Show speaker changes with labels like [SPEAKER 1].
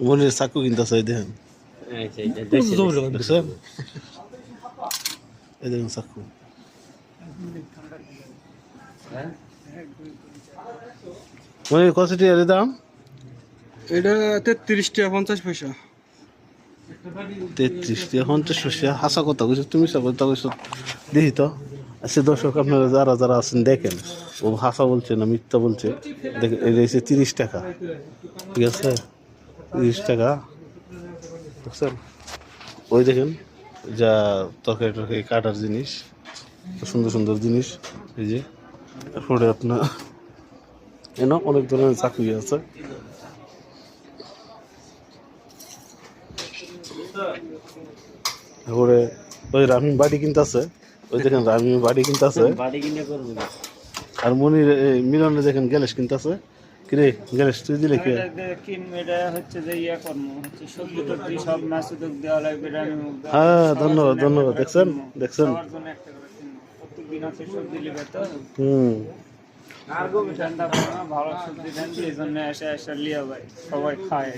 [SPEAKER 1] মনির চাকু কিনতেছে এই দেখেন
[SPEAKER 2] আচ্ছা
[SPEAKER 1] এই দেখেন চাকু
[SPEAKER 2] হ্যাঁ?
[SPEAKER 1] কত টিয়ার দাম
[SPEAKER 3] এটা তেত্রিশ টাকা পঞ্চাশ পয়সা
[SPEAKER 1] তেত্রিশ টাকা পঞ্চাশ পয়সা হাসা কথা কইছো তুমি সব কথা কইছো দেখি তো আচ্ছা দর্শক আপনারা যারা যারা আছেন দেখেন ও হাসা বলছে না মিথ্যা বলছে দেখেন এটা হচ্ছে তিরিশ টাকা ঠিক আছে তিরিশ টাকা। বুঝছেন ওই দেখেন যা তরকারি টরকারি কাটার জিনিস সুন্দর সুন্দর জিনিস এই যে। তারপরে আপনার এন অনেক ধরনের চাকরি আছে। তারপরে ওই রামিম বাড়ি কিনতেছে। ওই দেখেন রামিম বাড়ি কিনতেছে।
[SPEAKER 2] বাড়ি কিনে করব। না।
[SPEAKER 1] আর মনির মিলনে দেখেন গ্যালেস কিনতেছে।
[SPEAKER 4] এটা হচ্ছে যে ইয়া কর্ম সব মাছ উদ্যোগ দেওয়া লাগবে
[SPEAKER 1] হ্যাঁ ধন্যবাদ ধন্যবাদ। দেখছেন? দেখছেন? হুম।
[SPEAKER 4] ঠান্ডা ভালো সবজি এই জন্য এসে এসে লিয়া ভাই, সবাই খায়